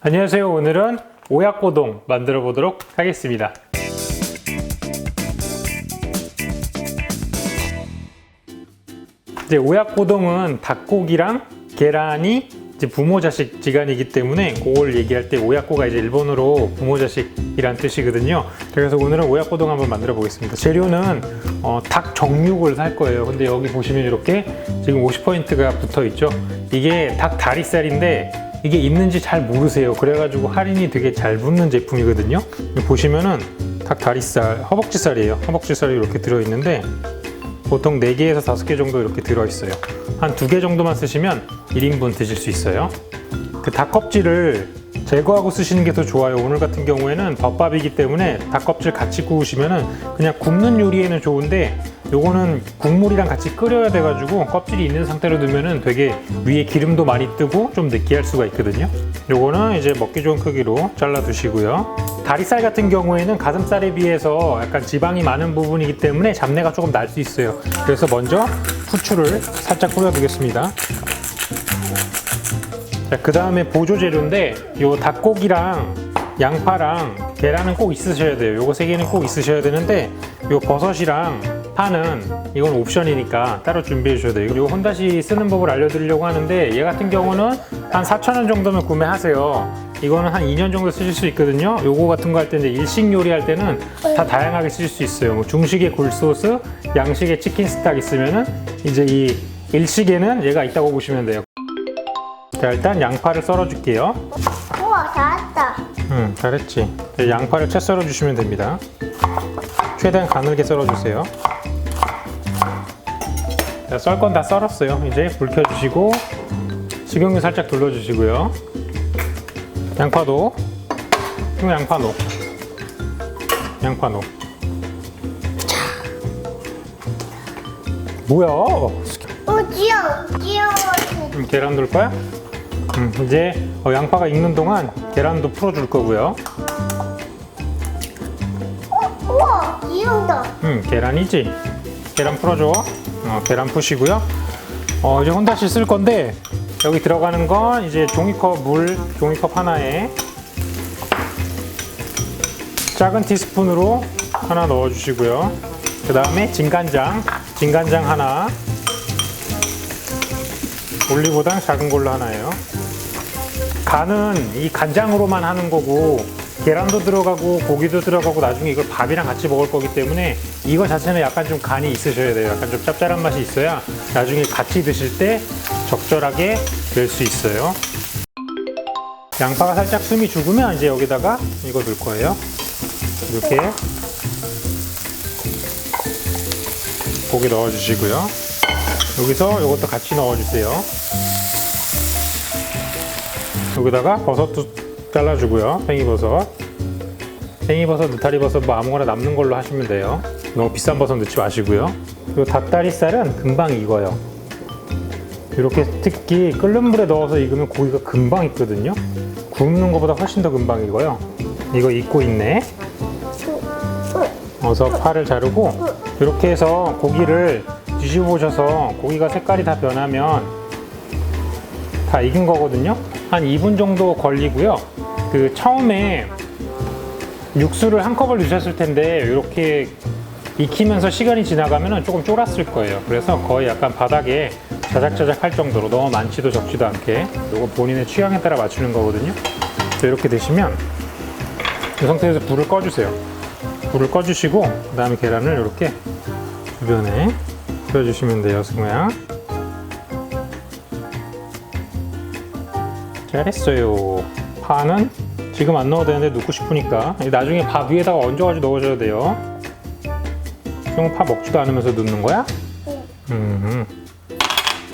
안녕하세요. 오늘은 오약고동 만들어 보도록 하겠습니다. 이제 오약고동은 닭고기랑 계란이 이제 부모 자식 지간이기 때문에 그걸 얘기할 때 오약고가 이제 일본어로 부모 자식이란 뜻이거든요. 그래서 오늘은 오약고동 한번 만들어 보겠습니다. 재료는 어, 닭 정육을 살 거예요. 근데 여기 보시면 이렇게 지금 50%가 붙어 있죠. 이게 닭 다리살인데 이게 있는지 잘 모르세요. 그래가지고 할인이 되게 잘 붙는 제품이거든요. 보시면은 닭 다리살, 허벅지살이에요. 허벅지살이 이렇게 들어 있는데 보통 4개에서 5개 정도 이렇게 들어있어요. 한 2개 정도만 쓰시면 1인분 드실 수 있어요. 그 닭 껍질을 제거하고 쓰시는 게 더 좋아요. 오늘 같은 경우에는 덮밥이기 때문에 닭 껍질 같이 구우시면은 그냥 굽는 요리에는 좋은데 요거는 국물이랑 같이 끓여야 돼가지고 껍질이 있는 상태로 두면은 되게 위에 기름도 많이 뜨고 좀 느끼할 수가 있거든요. 요거는 이제 먹기 좋은 크기로 잘라 두시고요. 다리살 같은 경우에는 가슴살에 비해서 약간 지방이 많은 부분이기 때문에 잡내가 조금 날 수 있어요. 그래서 먼저 후추를 살짝 뿌려두겠습니다. 자, 그 다음에 보조 재료인데 요 닭고기랑 양파랑 계란은 꼭 있으셔야 돼요. 요거 세 개는 꼭 있으셔야 되는데 요 버섯이랑 파는 이건 옵션이니까 따로 준비해 주셔야 돼요. 그리고 혼다시 쓰는 법을 알려드리려고 하는데 얘 같은 경우는 한 4,000원 정도면 구매하세요. 이거는 한 2년 정도 쓰실 수 있거든요. 요거 같은 거 할 때 이제 일식 요리 할 때는 다 다양하게 쓰실 수 있어요. 뭐 중식의 굴소스, 양식의 치킨 스탁 있으면은 이제 이 일식에는 얘가 있다고 보시면 돼요. 자 일단 양파를 썰어 줄게요. 우와 잘했다. 응 잘했지. 자, 양파를 채 썰어 주시면 됩니다. 최대한 가늘게 썰어 주세요. 썰 건 다 썰었어요. 이제 불 켜주시고 식용유 살짝 둘러주시고요. 양파도 또 양파 넣. 양파 넣. 뭐야? 오 귀여워 귀여워. 음, 계란 넣을 거야? 음, 이제 어, 양파가 익는 동안 계란도 풀어줄 거고요. 우와 귀여우다. 음, 계란이지. 계란 풀어줘. 어, 계란 푸시고요. 어, 이제 혼다시 쓸 건데 여기 들어가는 건 이제 종이컵 물 종이컵 하나에 작은 티스푼으로 하나 넣어주시고요. 그 다음에 진간장, 진간장 하나, 올리고당 작은 걸로 하나예요. 간은 이 간장으로만 하는 거고 계란도 들어가고 고기도 들어가고 나중에 이걸 밥이랑 같이 먹을 거기 때문에 이거 자체는 약간 좀 간이 있으셔야 돼요. 약간 좀 짭짤한 맛이 있어야 나중에 같이 드실 때 적절하게 될 수 있어요. 양파가 살짝 숨이 죽으면 이제 여기다가 이거 넣을 거예요. 이렇게 고기 넣어주시고요. 여기서 이것도 같이 넣어주세요. 여기다가 버섯도 잘라주고요. 팽이버섯. 팽이버섯, 느타리버섯 뭐 아무거나 남는 걸로 하시면 돼요. 너무 비싼 버섯 넣지 마시고요. 그리고 닭다리살은 금방 익어요. 이렇게 특히 끓는 물에 넣어서 익으면 고기가 금방 익거든요. 굽는 것보다 훨씬 더 금방 익어요. 이거 익고 있네. 어서 파를 자르고 이렇게 해서 고기를 뒤집어 보셔서 고기가 색깔이 다 변하면 다 익은 거거든요. 한 2분 정도 걸리고요. 그 처음에 육수를 한 컵을 넣으셨을 텐데 이렇게 익히면서 시간이 지나가면 조금 쫄았을 거예요. 그래서 거의 약간 바닥에 자작자작 할 정도로 너무 많지도 적지도 않게 이거 본인의 취향에 따라 맞추는 거거든요. 이렇게 되시면 이 상태에서 불을 꺼주세요. 불을 꺼주시고 그 다음에 계란을 이렇게 주변에 뿌려주시면 돼요, 승우야. 잘했어요. 파는 지금 안 넣어도 되는데 넣고 싶으니까 나중에 밥 위에다가 얹어가지고 넣어줘야 돼요. 승우 파 먹지도 않으면서 넣는 거야? 음.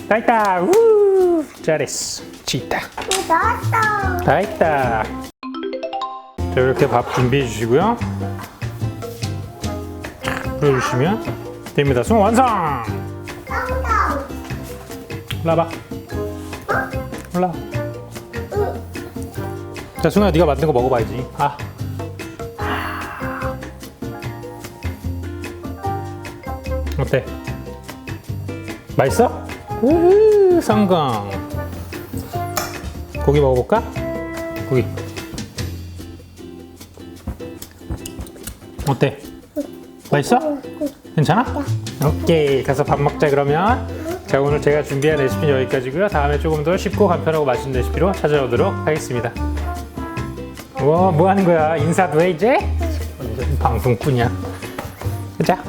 다 했다. 우 잘했어. 지다. 오 나왔다. 다 했다. 자, 이렇게 밥 준비해 주시고요. 뿌려주시면 됩니다. 승우 완성! 올라봐. 올라. 자, 승우야, 네가 만든 거 먹어봐야지. 아. 어때? 맛있어? 우후, 성공. 고기 먹어볼까? 고기. 어때? 맛있어? 괜찮아? 오케이 가서 밥 먹자 그러면 자 오늘 제가 준비한 레시피는 여기까지고요 다음에 조금 더 쉽고 간편하고 맛있는 레시피로 찾아오도록 하겠습니다 우 와 뭐 하는 거야? 인사도 해 이제? 방송꾼이야. 가자